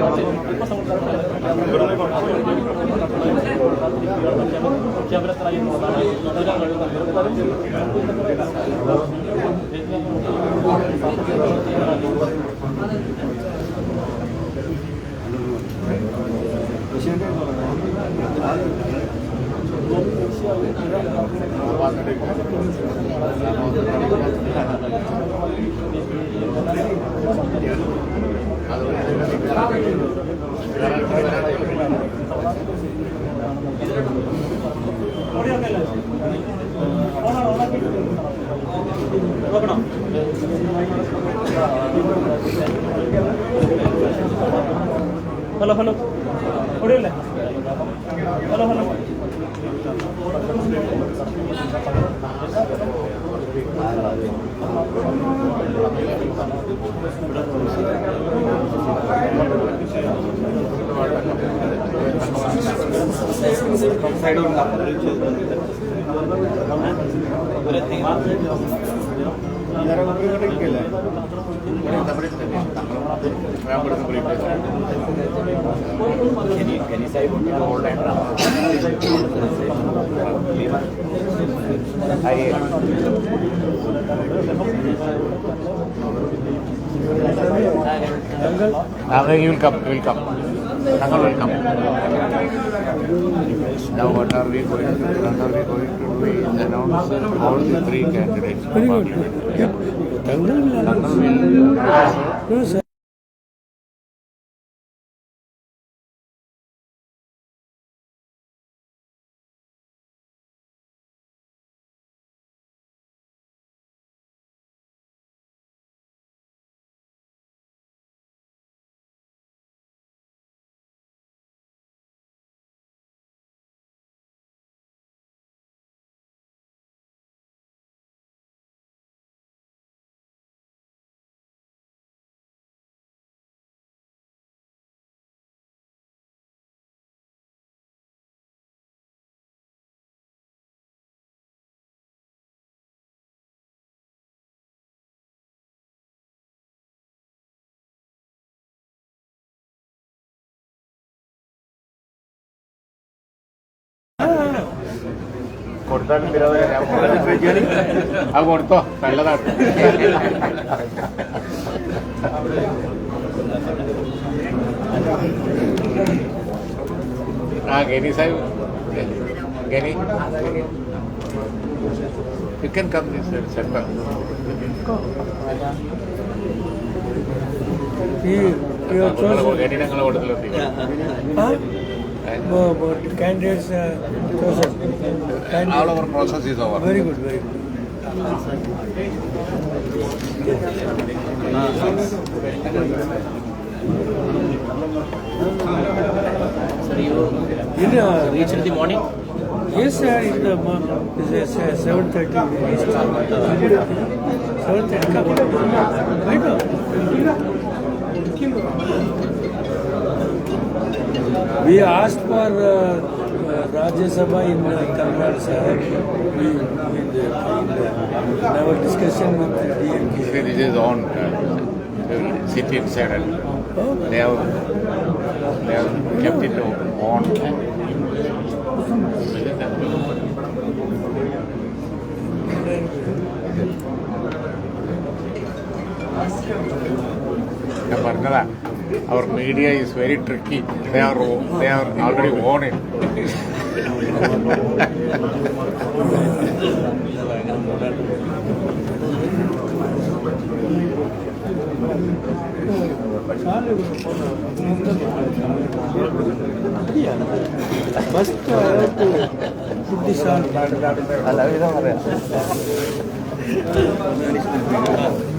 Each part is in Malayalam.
Hello Obrigado, side Now you will come, you will come. ತಗೊಳ್ಕಮ್ ನಾವು what are we going what are we going to do is announce all the three candidates very good Thangal will കൊടുത്താലും അത് കൊടുത്തോ നല്ലതാണ്. ആ Gani sahib. Gani. You can come this center ഈ. ഗനി ഞങ്ങൾ കൊടുത്തിട്ടുണ്ട് Huh? No, but candidates uh, chosen. All Candidate. our process is over. Very good, very good. In, uh, reached in the morning Yes, sir, in the mo- it's uh, seven thirty. Seven thirty. I know. We asked for uh, uh, Rajya Sabha in uh, Tamil Nadu, sir. We, in, the, in, the, in our discussion with the DMK. See, this is on. Uh, they will sit inside and Oh, they have they have kept it on. ഞാൻ പറഞ്ഞതാ അവർ media is very tricky they are they are already on it First, I have to put this on. No, no, no, I have to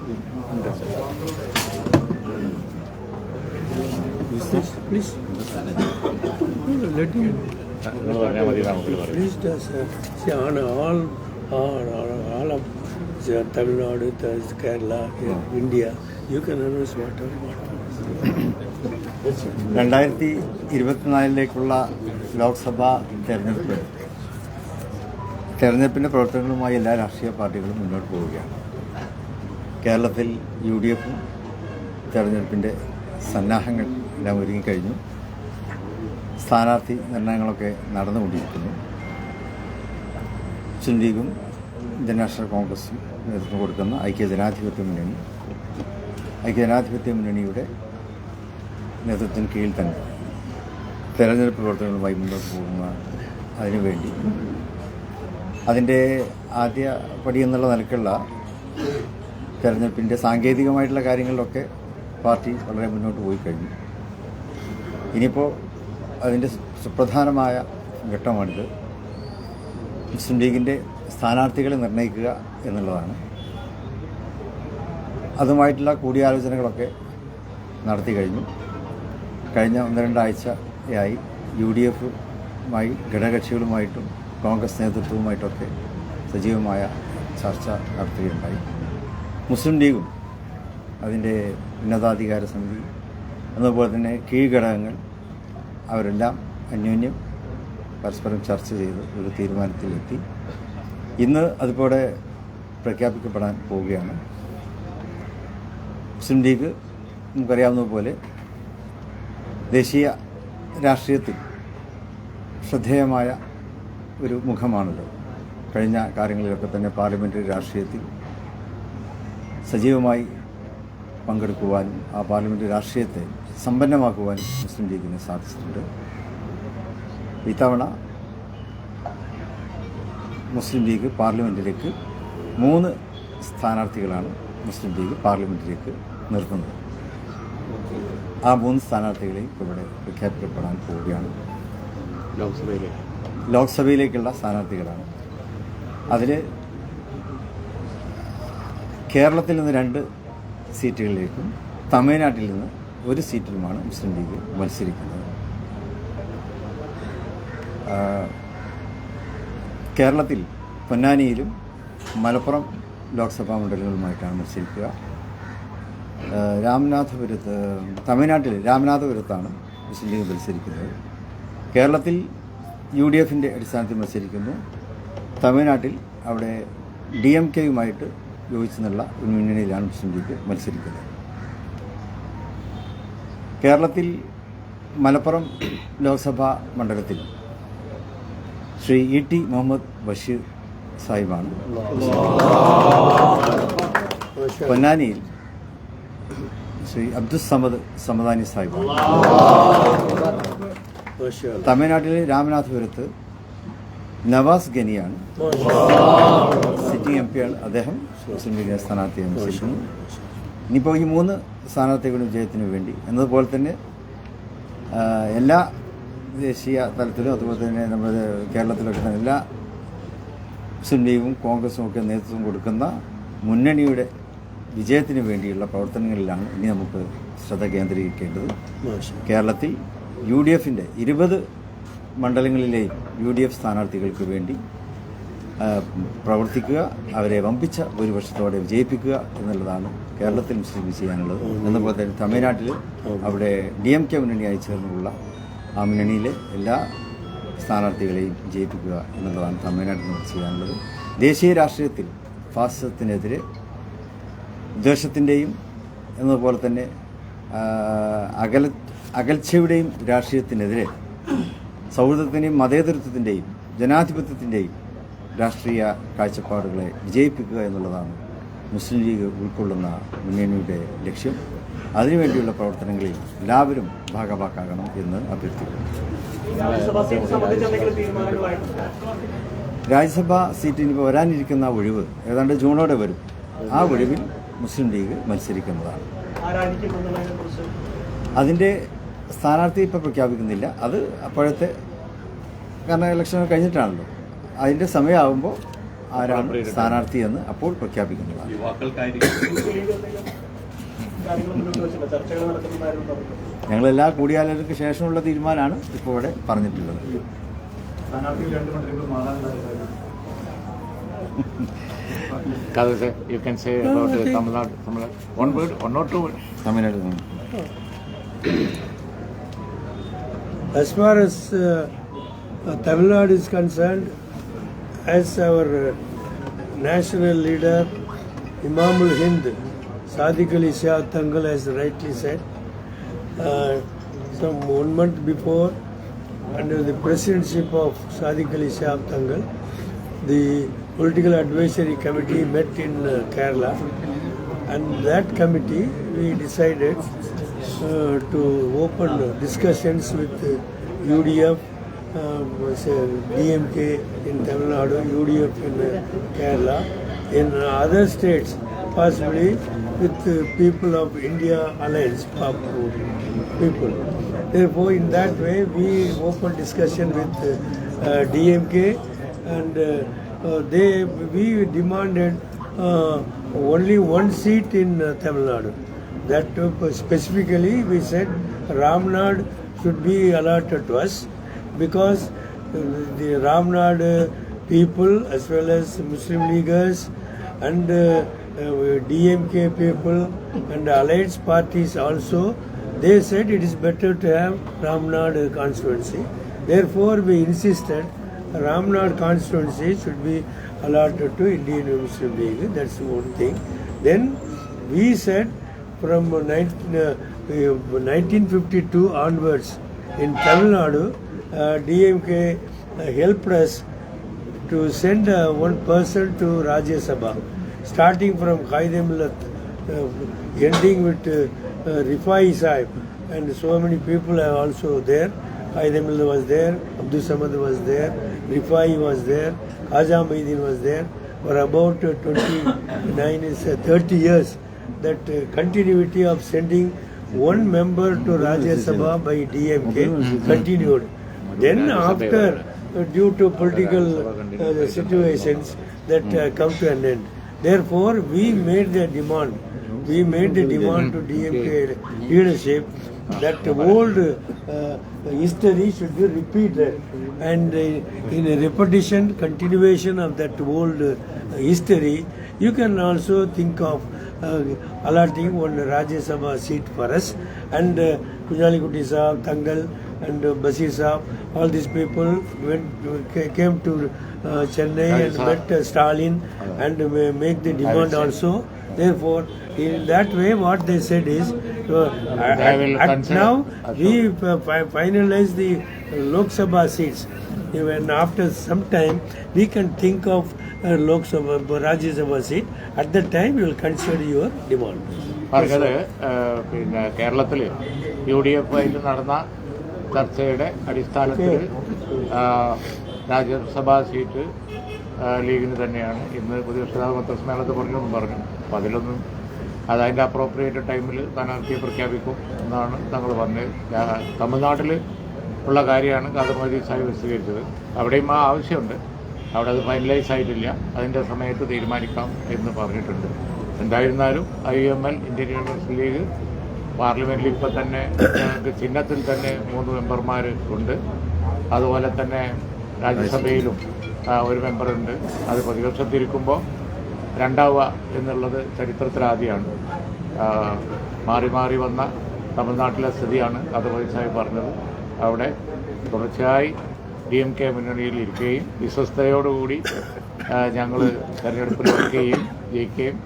Tamil Nadu Kerala India U K രണ്ടായിരത്തി ഇരുപത്തിനാലിലേക്കുള്ള ലോക്സഭാ തെരഞ്ഞെടുപ്പ്. തെരഞ്ഞെടുപ്പിന്റെ പ്രവർത്തനങ്ങളുമായി എല്ലാ രാഷ്ട്രീയ പാർട്ടികളും മുന്നോട്ട് പോവുകയാണ്. കേരളത്തിൽ യു ഡി എഫും തെരഞ്ഞെടുപ്പിന്റെ സന്നാഹങ്ങൾ എല്ലാം ഒരുങ്ങിക്കഴിഞ്ഞു. സ്ഥാനാർത്ഥി നിർണയങ്ങളൊക്കെ നടന്നുകൊണ്ടിരിക്കുന്നു. മുസ്ലിം ലീഗും ഇന്ത്യൻ നാഷണൽ കോൺഗ്രസും നേതൃത്വം കൊടുക്കുന്ന ഐക്യ ജനാധിപത്യ മുന്നണി. ഐക്യ ജനാധിപത്യ മുന്നണിയുടെ നേതൃത്വത്തിന് കീഴിൽ തന്നെ തെരഞ്ഞെടുപ്പ് പ്രവർത്തനങ്ങളുമായി മുന്നോട്ട് പോകുന്ന അതിനുവേണ്ടി. അതിന്റെ ആദ്യ പടി എന്നുള്ള നിലക്കുള്ള തെരഞ്ഞെടുപ്പിന്റെ സാങ്കേതികമായിട്ടുള്ള കാര്യങ്ങളിലൊക്കെ പാർട്ടി വളരെ മുന്നോട്ട് പോയി കഴിഞ്ഞു. ഇനിയിപ്പോൾ അതിന്റെ സുപ്രധാനമായ ഘട്ടമാണിത്. മുസ്ലിം ലീഗിന്റെ സ്ഥാനാർത്ഥികളെ നിർണയിക്കുക എന്നുള്ളതാണ്. അതുമായിട്ടുള്ള കൂടിയാലോചനകളൊക്കെ നടത്തി കഴിഞ്ഞു. കഴിഞ്ഞ ഒന്ന് രണ്ടാഴ്ചയായി യു ഡി എഫുമായി ഘടകകക്ഷികളുമായിട്ടും കോൺഗ്രസ് നേതൃത്വവുമായിട്ടൊക്കെ സജീവമായ ചർച്ച നടത്തുകയുണ്ടായി. മുസ്ലിം ലീഗും അതിന്റെ ഉന്നതാധികാര സമിതി അതുപോലെ തന്നെ കീഴ്ഘടകങ്ങൾ അവരെല്ലാം അന്യോന്യം പരസ്പരം ചർച്ച ചെയ്ത് ഒരു തീരുമാനത്തിലെത്തി. ഇന്ന് അതുപോലെ പ്രഖ്യാപിക്കപ്പെടാൻ പോവുകയാണ്. മുസ്ലിം ലീഗ് നമുക്കറിയാവുന്ന പോലെ ദേശീയ രാഷ്ട്രീയത്തിൽ ശ്രദ്ധേയമായ ഒരു മുഖമാണല്ലോ കഴിഞ്ഞ കാര്യങ്ങളിലൊക്കെ തന്നെ പാർലമെന്ററി രാഷ്ട്രീയത്തിൽ സജീവമായി പങ്കെടുക്കുവാനും ആ പാർലമെന്റ് രാഷ്ട്രീയത്തെ സമ്പന്നമാക്കുവാനും മുസ്ലിം ലീഗിന് സാധിച്ചിട്ടുണ്ട്. ഇത്തവണ മുസ്ലിം ലീഗ് പാർലമെന്റിലേക്ക് മൂന്ന് സ്ഥാനാർത്ഥികളാണ് മുസ്ലിം ലീഗ് പാർലമെന്റിലേക്ക് നിർത്തുന്നത്. ആ മൂന്ന് സ്ഥാനാർത്ഥികളെയും ഇവിടെ പ്രഖ്യാപിക്കപ്പെടാൻ പോവുകയാണ്. ലോക്സഭയിലേക്ക്. ലോക്സഭയിലേക്കുള്ള സ്ഥാനാർത്ഥികളാണ്. അതിൽ കേരളത്തിൽ നിന്ന് രണ്ട് സീറ്റുകളിലേക്കും തമിഴ്നാട്ടിൽ നിന്ന് ഒരു സീറ്റിലുമാണ് മുസ്ലിം ലീഗ് മത്സരിക്കുന്നത്. കേരളത്തിൽ പൊന്നാനിയിലും മലപ്പുറം ലോക്സഭാ മണ്ഡലങ്ങളുമായിട്ടാണ് മത്സരിക്കുക. രാമനാഥപുരത്ത് തമിഴ്നാട്ടിൽ രാമനാഥപുരത്താണ് മുസ്ലിം ലീഗ് മത്സരിക്കുന്നത്. കേരളത്തിൽ യു ഡി എഫിന്റെ അടിസ്ഥാനത്തിൽ മത്സരിക്കുന്നു. തമിഴ്നാട്ടിൽ അവിടെ ഡി എം കെയുമായിട്ട് യോജിച്ചു നിന്നുള്ള ഒരു മുന്നണിയിലാണ് മുസ്ലിം ലീഗ് മത്സരിക്കുന്നത്. കേരളത്തിൽ മലപ്പുറം ലോക്സഭാ മണ്ഡലത്തിൽ ശ്രീ ഇ ടി മുഹമ്മദ് ബഷീർ സാഹിബാണ് പൊന്നാനിയിൽ ശ്രീ അബ്ദുൽ സമദ് സമദാനി സാഹിബാണ്. തമിഴ്നാട്ടിലെ രാമനാഥപുരത്ത് നവാസ് ഗനിയാണ്. സിറ്റിംഗ് എം പിയാണ് അദ്ദേഹം. സോഷ്യൽ മീഡിയ സ്ഥാനാർത്ഥിയെ മത്സരിക്കുന്നു ഇനിയിപ്പോൾ ഈ മൂന്ന് സ്ഥാനാർത്ഥികളുടെ വിജയത്തിന് വേണ്ടി എന്നതുപോലെ തന്നെ എല്ലാ ദേശീയ തലത്തിലും അതുപോലെ തന്നെ നമ്മുടെ കേരളത്തിലൊക്കെ തന്നെ എല്ലാ മുസ്ലിം ലീഗും കോൺഗ്രസും ഒക്കെ നേതൃത്വം കൊടുക്കുന്ന മുന്നണിയുടെ വിജയത്തിന് വേണ്ടിയുള്ള പ്രവർത്തനങ്ങളിലാണ് ഇനി നമുക്ക് ശ്രദ്ധ കേന്ദ്രീകരിക്കേണ്ടത്. കേരളത്തിൽ യു ഡി എഫിന്റെ ഇരുപത് മണ്ഡലങ്ങളിലെയും യു ഡി എഫ് സ്ഥാനാർത്ഥികൾക്ക് വേണ്ടി പ്രവർത്തിക്കുക അവരെ വമ്പിച്ച ഭൂരിപക്ഷത്തോടെ വിജയിപ്പിക്കുക എന്നുള്ളതാണ് കേരളത്തിൽ മുസ്ലിം ചെയ്യാനുള്ളത്. എന്നപോലെ തന്നെ തമിഴ്നാട്ടിൽ അവിടെ ഡി എം കെ മുന്നണിയായി ചേർന്നുള്ള ആ മുന്നണിയിലെ എല്ലാ സ്ഥാനാർത്ഥികളെയും വിജയിപ്പിക്കുക എന്നുള്ളതാണ് തമിഴ്നാട്ടിൽ നിന്ന് ചെയ്യാനുള്ളത്. ദേശീയ രാഷ്ട്രീയത്തിൽ ഫാസിസത്തിനെതിരെ ദ്വേഷത്തിന്റെയും എന്നതുപോലെ തന്നെ അകൽ അകൽച്ചയുടെയും രാഷ്ട്രീയത്തിനെതിരെ സൗഹൃദത്തിന്റെയും മതേതരത്വത്തിന്റെയും ജനാധിപത്യത്തിന്റെയും രാഷ്ട്രീയ കാഴ്ചപ്പാടുകളെ വിജയിപ്പിക്കുക എന്നുള്ളതാണ് മുസ്ലിം ലീഗ് ഉൾക്കൊള്ളുന്ന മുന്നണിയുടെ ലക്ഷ്യം. അതിനുവേണ്ടിയുള്ള പ്രവർത്തനങ്ങളിൽ എല്ലാവരും ഭാഗവാക്കാകണം എന്ന് അഭ്യർത്ഥിക്കുന്നു. രാജ്യസഭാ സീറ്റിന് വരാനിരിക്കുന്ന ഒഴിവ് ഏതാണ്ട് ജൂണോടെ വരും. ആ ഒഴിവിൽ മുസ്ലിം ലീഗ് മത്സരിക്കുന്നതാണ്. അതിന്റെ സ്ഥാനാർത്ഥി ഇപ്പോൾ പ്രഖ്യാപിക്കുന്നില്ല അത് അപ്പോഴത്തെ കാരണം ഇലക്ഷൻ കഴിഞ്ഞിട്ടാണല്ലോ അതിന്റെ സമയമാകുമ്പോൾ ആരാണ് സ്ഥാനാർത്ഥി എന്ന് അപ്പോൾ പ്രഖ്യാപിക്കുന്നതാണ് ഞങ്ങളെല്ലാ കൂടിയാലോചനയ്ക്ക് ശേഷമുള്ള തീരുമാനമാണ് ഇപ്പോൾ ഇവിടെ പറഞ്ഞിട്ടുള്ളത് Tamil Nadu you can say about uh, Tamil Nadu, Tamil Nadu. One word, one or two words. Tamil Nadu നിന്ന്. As far as uh, uh, Tamil Nadu is concerned, as our uh, national leader Imamul Hind Sadiq Ali Shah Tangal has rightly said, uh, some one month before, under the presidency of Sadiq Ali Shah Tangal, the political advisory committee met in uh, Kerala, and that committee we decided uh, to open discussions with UDF, um, say, DMK in Tamil Nadu, UDF in Kerala, in other states, possibly with people of India Alliance people. Therefore, in that way, we open discussion with uh, DMK and uh, they we demanded only one seat in Tamil Nadu. That specifically we said Ramnad should be allotted to us because uh, the Ramnad uh, people as well as Muslim leaguers and uh, DMK people and allied parties also they said it is better to have Ramnad constituency. Therefore, we insisted Ramnad constituency should be allotted to Indian Muslim League. That's one thing. Then we said from 19, uh, 1952 onwards in Tamil Nadu, uh, DMK uh, helped us to send one person to Rajya Sabha, starting from Qaid uh, ending with uh, Rifai Sahib, and so many people are also there. Qaid was there, Abdul Samad was there, Rifai was there, Maidin was there. For about uh, 29 is uh, 30 years, that uh, continuity of sending one member to Rajya Sabha by DMK continued. Then after, uh, due to political uh, situations, that uh, come to an end. Therefore, we made the demand. We made the demand to DMK leadership that old uh, history should be repeated and uh, in a repetition continuation of that old uh, history you can also think of uh, one Rajya Sabha seat for us. And uh, Kujali Kuti Saab, Tangal and uh, Basir Saab, all these people went, came to uh, Chennai and met uh, Stalin and uh, make the demand also. Therefore, in that way, what they said is, uh, at, now we uh, fi- finalize the Lok Sabha seats. Even after some time, we can think of uh, Rajya Sabha seat. At the time we will consider your demand. പറഞ്ഞത് പിന്നെ കേരളത്തിൽ യു ഡി എഫ് ആയിട്ട് നടന്ന ചർച്ചയുടെ അടിസ്ഥാനത്തിൽ രാജ്യസഭാ സീറ്റ് ലീഗിന് തന്നെയാണ് ഇന്ന് പുതിയ പത്രസമ്മേളനത്തിൽ പറഞ്ഞൊന്നും പറഞ്ഞു അപ്പം അതിലൊന്നും അതതിന്റെ അപ്രോപ്രിയേറ്റ് ടൈമിൽ സ്ഥാനാർത്ഥിയെ പ്രഖ്യാപിക്കും എന്നാണ് ഞങ്ങൾ പറഞ്ഞത്. തമിഴ്നാട്ടിൽ ഉള്ള കാര്യമാണ് കാതമതി സാഹിബ് വിശദീകരിച്ചത്. അവിടെയും ആ ആവശ്യമുണ്ട്. അവിടെ അത് ഫൈനലൈസ് ആയിട്ടില്ല. അതിന്റെ സമയത്ത് തീരുമാനിക്കാം എന്ന് പറഞ്ഞിട്ടുണ്ട്. എന്തായിരുന്നാലും I M L Indian university league പാർലമെന്റിൽ ഇപ്പോൾ തന്നെ ചിഹ്നത്തിൽ തന്നെ മൂന്ന് മെമ്പർമാർ ഉണ്ട്. അതുപോലെ തന്നെ രാജ്യസഭയിലും ഒരു മെമ്പറുണ്ട് അത് പ്രതിപക്ഷത്തിരിക്കുമ്പോൾ രണ്ടാവുക എന്നുള്ളത് ചരിത്രത്തിലാദ്യമാണ് മാറി മാറി വന്ന തമിഴ്നാട്ടിലെ സ്ഥിതിയാണ്. അത് വഹിച്ചായി പറഞ്ഞത്. അവിടെ തുടർച്ചയായി ഡി എം കെ മുന്നണിയിൽ ഇരിക്കുകയും വിശ്വസ്തയോടുകൂടി ഞങ്ങൾ തെരഞ്ഞെടുപ്പിൽ ചെയ്യുകയും ജയിക്കുകയും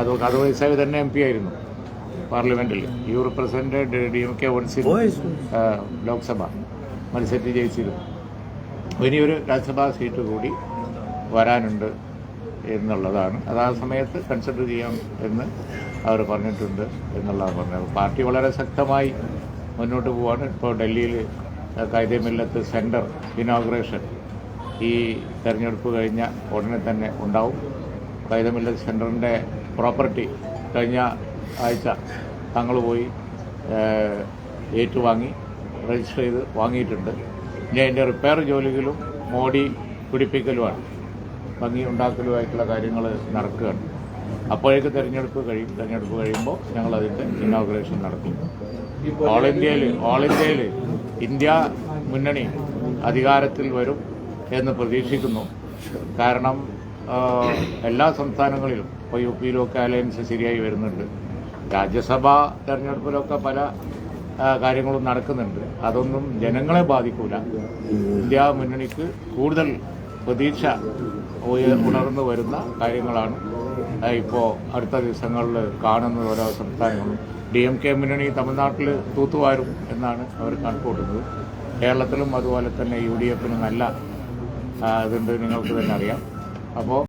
അത് അത് വയസ്സായി തന്നെ എം പി ആയിരുന്നു പാർലമെന്റിൽ U represented D M K Voice. Lok Sabha മത്സരിച്ച് ജയിച്ചിരുന്നു. ഇനിയൊരു രാജ്യസഭാ സീറ്റ് കൂടി വരാനുണ്ട് എന്നുള്ളതാണ്. അത് ആ സമയത്ത് കൺസിഡർ ചെയ്യാം എന്ന് അവർ പറഞ്ഞിട്ടുണ്ട് എന്നുള്ളതാണ് പറഞ്ഞത്. പാർട്ടി വളരെ ശക്തമായി മുന്നോട്ട് പോവാണ്. ഇപ്പോൾ ഡൽഹിയിൽ കായികമില്ലത്ത് സെന്റർ ഇനോഗ്രേഷൻ ഈ തെരഞ്ഞെടുപ്പ് കഴിഞ്ഞ ഉടനെ തന്നെ ഉണ്ടാവും. കായികമില്ലത്ത് സെന്ററിന്റെ പ്രോപ്പർട്ടി കഴിഞ്ഞ ആഴ്ച തങ്ങൾ പോയി ഏറ്റുവാങ്ങി രജിസ്റ്റർ ചെയ്ത് വാങ്ങിയിട്ടുണ്ട്. ഇനി അതിന്റെ റിപ്പയർ ജോലികളും മോഡി പിടിപ്പിക്കലുമാണ്. ഭംഗി ഉണ്ടാക്കലുമായിട്ടുള്ള കാര്യങ്ങൾ നടക്കുകയാണ്. അപ്പോഴേക്ക് തിരഞ്ഞെടുപ്പ് കഴിയും. തിരഞ്ഞെടുപ്പ് കഴിയുമ്പോൾ ഞങ്ങൾ അതിന്റെ ഇനോഗ്രേഷൻ നടത്തും ഓൾ ഇന്ത്യയിൽ ഓൾ ഇന്ത്യയിൽ ഇന്ത്യ മുന്നണി അധികാരത്തിൽ വരും എന്ന് പ്രതീക്ഷിക്കുന്നു. കാരണം എല്ലാ സംസ്ഥാനങ്ങളിലും ഇപ്പോൾ യു പിയിലൊക്കെ അലയൻസ് ശരിയായി വരുന്നുണ്ട്. രാജ്യസഭാ തെരഞ്ഞെടുപ്പിലൊക്കെ പല കാര്യങ്ങളും നടക്കുന്നുണ്ട്. അതൊന്നും ജനങ്ങളെ ബാധിക്കൂല. ഇന്ത്യ മുന്നണിക്ക് കൂടുതൽ പ്രതീക്ഷ ഉണർന്നു വരുന്ന കാര്യങ്ങളാണ് ഇപ്പോൾ അടുത്ത ദിവസങ്ങളിൽ കാണുന്ന ഓരോ സംസ്ഥാനങ്ങളും. ഡി എം കെ മുന്നണി തമിഴ്നാട്ടിൽ തൂത്തുവാരും എന്നാണ് അവർ കണക്കൂട്ടുന്നത്. കേരളത്തിലും അതുപോലെ തന്നെ യു ഡി എഫിന് നല്ല ഇതുണ്ട് നിങ്ങൾക്ക് തന്നെ അറിയാം. അപ്പോൾ